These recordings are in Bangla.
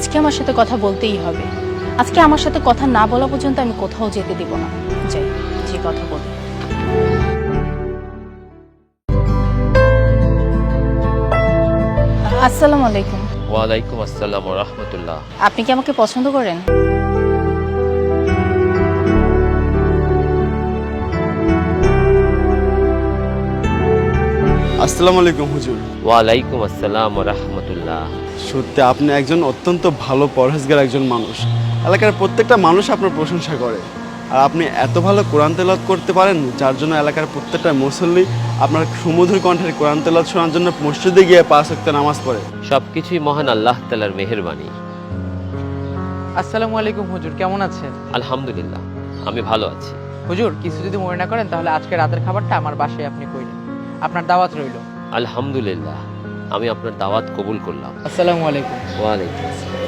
আজকে আমার সাথে কথা বলতেই হবে। আজকে আমার সাথে কথা না বলা পর্যন্ত আমি কোথাও যেতে দিব না। যাই যে কথা বলি। আসসালামু আলাইকুম। ওয়ালাইকুম আসসালাম রাহমাতুল্লাহ। আপনি কি আমাকে পছন্দ করেন? আসসালামু আলাইকুম হুজুর। ওয়ালাইকুম আসসালাম রহমতুল্লাহ। সত্যি আপনি একজন অত্যন্ত ভালো পরহেজগার একজন মানুষ। এলাকার প্রত্যেকটা মানুষ আপনার প্রশংসা করে। আর আপনি এত ভালো কোরআন তেলাওয়াত করতে পারেন যার জন্য এলাকার প্রত্যেকটা মুসল্লি আপনার সুমধুর কণ্ঠের কোরআন তেলাওয়াত শোনার জন্য মসজিদে গিয়ে পাঁচ ওয়াক্ত নামাজ পড়ে। সব কিছুই মহান আল্লাহ তালার মেহেরবানি। আসসালামু আলাইকুম হুজুর কেমন আছেন? আলহামদুলিল্লাহ আমি ভালো আছি। হুজুর কিছু যদি মনে না করেন তাহলে আজকে রাতের খাবারটা আমার বাসায় আপনি কইলেন আপনার দাওয়াত রইল। আলহামদুলিল্লাহ আমি আপনার দাওয়াত কবুল করলাম। আসসালামু আলাইকুম। ওয়ালাইকুম আসসালাম।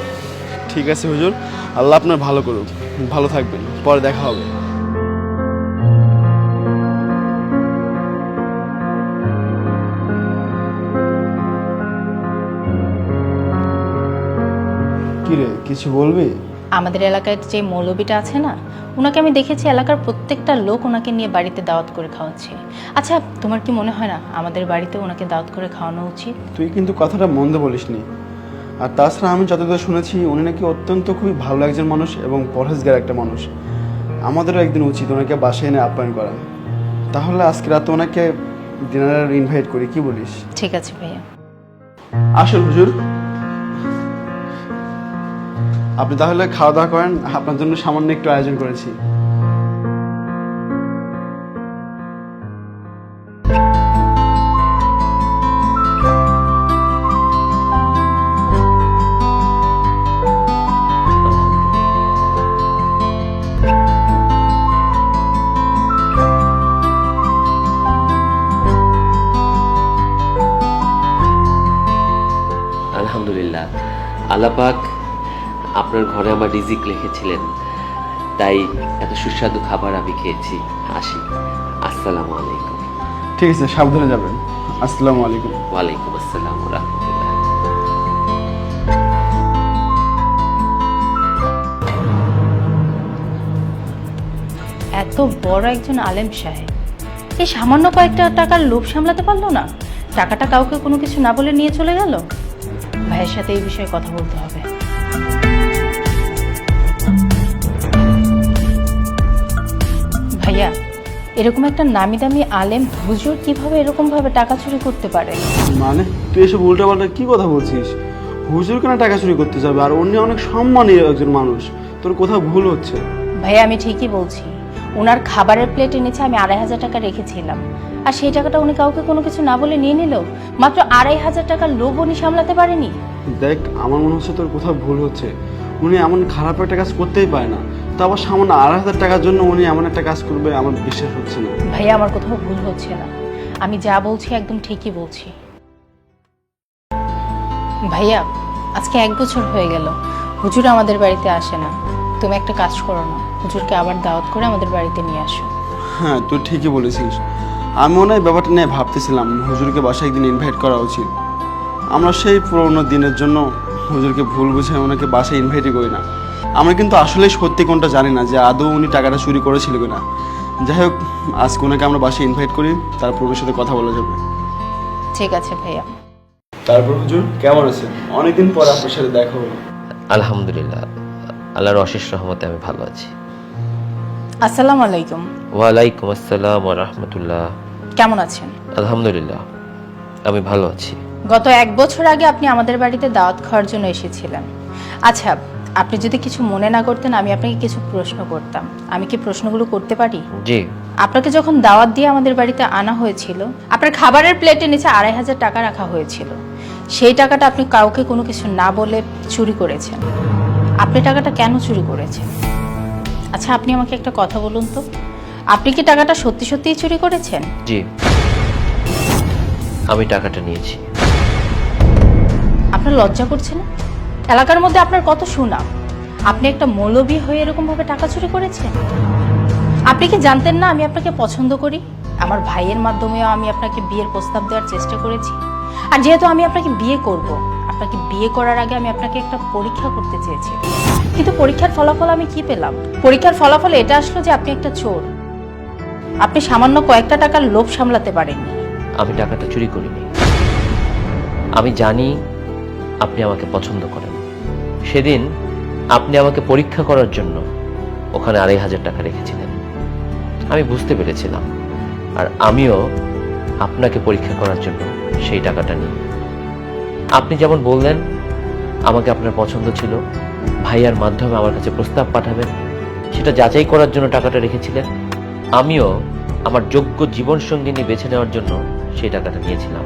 ঠিক আছে হুজুর আল্লাহ আপনার ভালো করুক ভালো থাকবেন পরে দেখা হবে। কিরে কিছু বলবি? আমাদের এলাকায় যে মৌলবিটা আছে না ওনাকে আমি দেখেছি এলাকার প্রত্যেকটা লোক ওনাকে নিয়ে বাড়িতে দাওয়াত করে খাওয়াচ্ছে। আচ্ছা তোমার কি মনে হয় না আমাদের বাড়িতে ওনাকে দাওয়াত করে খাওয়ানো উচিত? তুই কিন্তু কথাটা মন্দ বলিসনি। আর তাছাড়া আমি যতদূর শুনেছি উনি নাকি অত্যন্ত খুবই ভালো একজন মানুষ এবং পরহেজগার একটা মানুষ। আমাদেরও একদিন উচিত ওনাকে বাসায় এনে আপ্যায়ন করা। তাহলে আজকে রাতে ওনাকে ডিনারের ইনভাইট করি কি বলিস? ঠিক আছে ভাইয়া। আসল হুজুর। আপনি তাহলে খাওয়া দাওয়া করেন আপনার জন্য সামান্য একটু আয়োজন করেছি। আলহামদুলিল্লাহ। আল্লাপাক আপনার ঘরে আমার রিজিক লিখেছিলেন তাই এত সুস্বাদু খাবার আমি খেয়েছি। আসি। আসসালামু আলাইকুম। ঠিক আছে সাবধানে যাবেন। আসসালামু আলাইকুম। ওয়ালাইকুম আসসালাম রহমতুল্লাহ এত বড় একজন আলেম সাহেব এই সামান্য কয়েকটা টাকার লোভ সামলাতে পারল না? টাকাটা কাউকে কোনো কিছু না বলে নিয়ে চলে গেল? ভাইয়ের সাথে এই বিষয়ে কথা বলতে হবে। এরকম একটা নামি দামি আলেম হুজুর কীভাবে এরকম ভাবে টাকা চুরি করতে পারে? মানে? তুই এসব উল্টাপাল্টা কি কথা বলছিস? হুজুর কেন টাকা চুরি করতে যাবে? আর অন্য অনেক সম্মানী একজন মানুষ। তোর কোথাও ভুল হচ্ছে? ভাইয়া আমি ঠিকই বলছি। ওনার খাবারের প্লেটের নিচে আমি আড়াই হাজার টাকা রেখেছিলাম। আর সেই টাকাটা উনি কাউকে কোনো কিছু না বলে নিয়ে নিল? মাত্র আড়াই হাজার টাকার লোভ উনি সামলাতে পারেনি? দেখ আমার মনে হচ্ছে তোর কোথাও ভুল হচ্ছে। উনি এমন খারাপ একটা কাজ করতেই পারে না। তা আবার সামান্য আড়াই হাজার টাকার জন্য উনি এমন একটা কাজ করবে আমার বিশ্বাস হচ্ছে না। ভাইয়া আমার কোথাও ভুল হচ্ছে না। আমি যা বলছি একদম ঠিকই বলছি। ভাইয়া আজকে এক বছর হয়ে গেল। হুজুর আমাদের বাড়িতে আসে না। তুমি একটা কাজ করো না। হুজুরকে আবার দাওয়াত করে আমাদের বাড়িতে নিয়ে আসো। হ্যাঁ তুই ঠিকই বলেছিস। আমি মনে হয় ব্যাপারটা নিয়ে ভাবতেছিলাম হুজুরকে বাসায় একদিন ইনভাইট করা উচিত। আমরা সেই পুরোনো দিনের জন্য হুজুরকে ভুল বুঝে ওনাকে বাসায় ইনভাইটই করি না। আমরা কিন্তু আসলে সত্যি কোনটা জানি না যে আদৌ উনি টাকাটা চুরি করেছিল কিনা। যাই হোক আজকে ওনাকে আমরা বাসে ইনভাইট করি তারপর ওনার সাথে কথা বলা যাবে। ঠিক আছে ভাইয়া। তারপর হুজুর কেমন আছেন? অনেকদিন পর আপনার সাথে দেখা হলো। আলহামদুলিল্লাহ আল্লাহর অশেষ রহমতে আমি ভালো আছি। আসসালামু আলাইকুম। ওয়ালাইকুম আসসালাম রহমতুল্লাহ। কেমন আছেন? আলহামদুলিল্লাহ আমি ভালো আছি। গত এক বছর আগে আপনি আমাদের বাড়িতে দাওয়াত খাওয়ার জন্য এসেছিলেন। আচ্ছা আপনি যদি কিছু মনে না করতেন আমি আপনাকে কিছু প্রশ্ন করতাম। আমি কি প্রশ্নগুলো করতে পারি? জি। আপনাকে যখন দাওয়াত দিয়ে আমাদের বাড়িতে আনা হয়েছিল আপনার খাবারের প্লেটের নিচে আড়াই হাজার টাকা রাখা হয়েছিল। সেই টাকাটা আপনি কাউকে কোনো কিছু না বলে চুরি করেছেন। আপনি টাকাটা কেন চুরি করেছেন? আচ্ছা আপনি আমাকে একটা কথা বলুন তো। আপনি কি টাকাটা সত্যি সত্যিই চুরি করেছেন? জি। আমি টাকাটা নিয়েছি। আপনার লজ্জা করছে না? এলাকার মধ্যে আপনার কত সুনাম? আপনি একটা মৌলবী হয়ে এরকম ভাবে টাকা চুরি করেছেন? আপনি কি জানতেন না আমি আপনাকে পছন্দ করি? আমার ভাইয়ের মাধ্যমেও আমি আপনাকে বিয়ের প্রস্তাব দেওয়ার চেষ্টা করেছি। আর যেহেতু আমি আপনাকে বিয়ে করব, আপনাকে বিয়ে করার আগে আমি আপনাকে একটা পরীক্ষা করতে চেয়েছি। কিন্তু পরীক্ষার ফলাফল আমি কি পেলাম? পরীক্ষার ফলাফল এটা আসলো যে আপনি একটা চোর। আপনি সামান্য কয়েকটা টাকার লোভ সামলাতে পারেননি। আমি টাকাটা চুরি করিনি। আমি জানি আপনি আমাকে পছন্দ করেন। সেদিন আপনি আমাকে পরীক্ষা করার জন্য ওখানে আড়াই হাজার টাকা রেখেছিলেন। আমি বুঝতে পেরেছিলাম। আর আমিও আপনাকে পরীক্ষা করার জন্য সেই টাকাটা নিই। আপনি যেমন বললেন, আমাকে আপনার পছন্দ ছিল। ভাইয়ার মাধ্যমে আমার কাছে প্রস্তাব পাঠাবেন। সেটা যাচাই করার জন্য টাকাটা রেখেছিলেন। আমিও আমার যোগ্য জীবন সঙ্গিনী বেছে নেওয়ার জন্য সেই টাকাটা নিয়েছিলাম।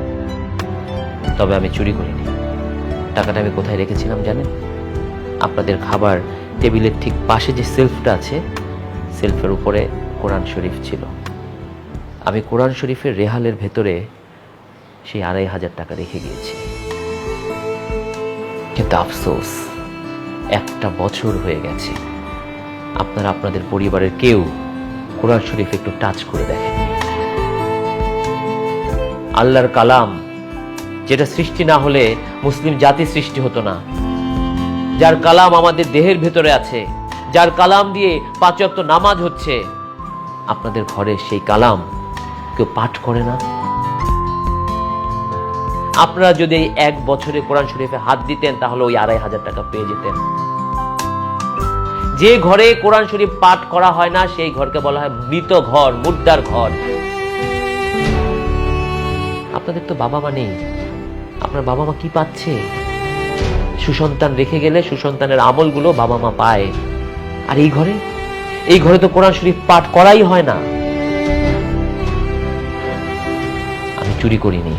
তবে আমি চুরি করিনি। টাকাটা আমি কোথায় রেখেছিলাম জানেন? আপনাদের খাবার টেবিলের ঠিক পাশে যে সেলফটা আছে, সেলফের উপরে কোরআন শরীফ ছিল। আমি কোরআন শরীফের রেহালের ভেতরে সেই আড়াই হাজার টাকা রেখে গিয়েছি। কিন্তু আফসোস, একটা বছর হয়ে গেছে। আপনারা আপনাদের পরিবারের কেউ কোরআন শরীফ একটু টাচ করে দেখেন। আল্লাহর কালাম, যেটা সৃষ্টি না হলে মুসলিম জাতি সৃষ্টি হতো না। যার কালাম আমাদের দেহের ভেতরে আছে, যার কালাম দিয়ে পাঁচ ওয়াক্ত নামাজ হচ্ছে। আপনাদের ঘরে সেই কালাম কেউ পাঠ করে না? আপনারা যদি এক বছরে কোরআন শরীফে হাত দিতেন, তাহলে ওই আড়াই হাজার টাকা পেয়ে যেতেন। যে ঘরে কোরআন শরীফ পাঠ করা হয় না, সেই ঘরকে বলা হয় মৃত ঘর মুদ্রার ঘর। আপনাদের তো বাবা মা নেই। আপনার বাবা মা কি পাচ্ছে? সুসন্তান রেখে গেলে সুসন্তানের আমলগুলো বাবা মা পায়। আর এই ঘরে? এই ঘরে তো কোরআন শরীফ পাঠ করাই হয় না। আমি চুরি করিনি।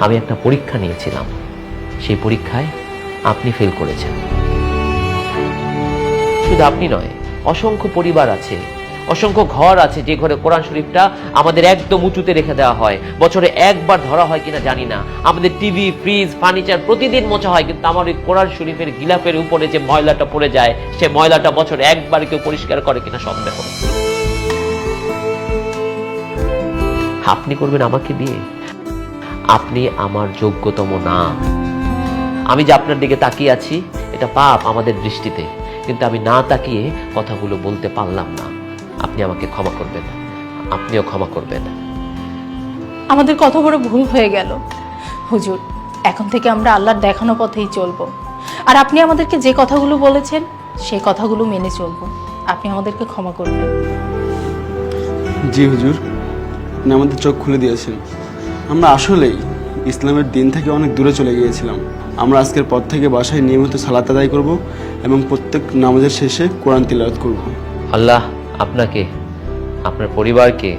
আমি একটা পরীক্ষা নিয়েছিলাম। সেই পরীক্ষায় আপনি ফেল করেছেন। শুধু আপনি নয়, অসংখ্য পরিবার আছে অসংখ্য ঘর আছে যে ঘরে কোরআন শরীফটা আমাদের একদম উঁচুতে রেখে দেওয়া হয়। বছরে একবার ধরা হয় কিনা জানি না। আমাদের টিভি ফ্রিজ ফার্নিচার প্রতিদিন মোছা হয়, কিন্তু আমার ওই কোরআন শরীফের গিলাফের উপরে যে ময়লাটা পড়ে যায়, সে ময়লাটা বছরে একবার কেউ পরিষ্কার করে কিনা সন্দেহ। আপনি করবেন আমাকে দিয়ে আপনি আমার যোগ্যতম না। আমি যে আপনার দিকে তাকিয়ে আছি, এটা পাপ আমাদের দৃষ্টিতে। কিন্তু আমি না তাকিয়ে কথাগুলো বলতে পারলাম না। আপনি আমাকে ক্ষমা করবেন। আপনিও ক্ষমা করবেন। আমাদের কত বড় ভুল হয়ে গেল। হুজুর এখন থেকে আমরা আল্লাহর দেখানো পথেই চলবো। আর আপনি আমাদেরকে যে কথাগুলো বলেছেন সেই কথাগুলো মেনে চলবো। আপনি আমাদেরকে ক্ষমা করবেন। জি হুজুর আপনি আমাদের চোখ খুলে দিয়েছেন। আমরা আসলেই ইসলামের দিন থেকে অনেক দূরে চলে গিয়েছিলাম। আমরা আজকের পর থেকে বাসায় নিয়মিত সালাত আদায় করব এবং প্রত্যেক নামাজের শেষে কোরআন তিলাওয়াত করব। আল্লাহ আপনাকে আপনার পরিবারকে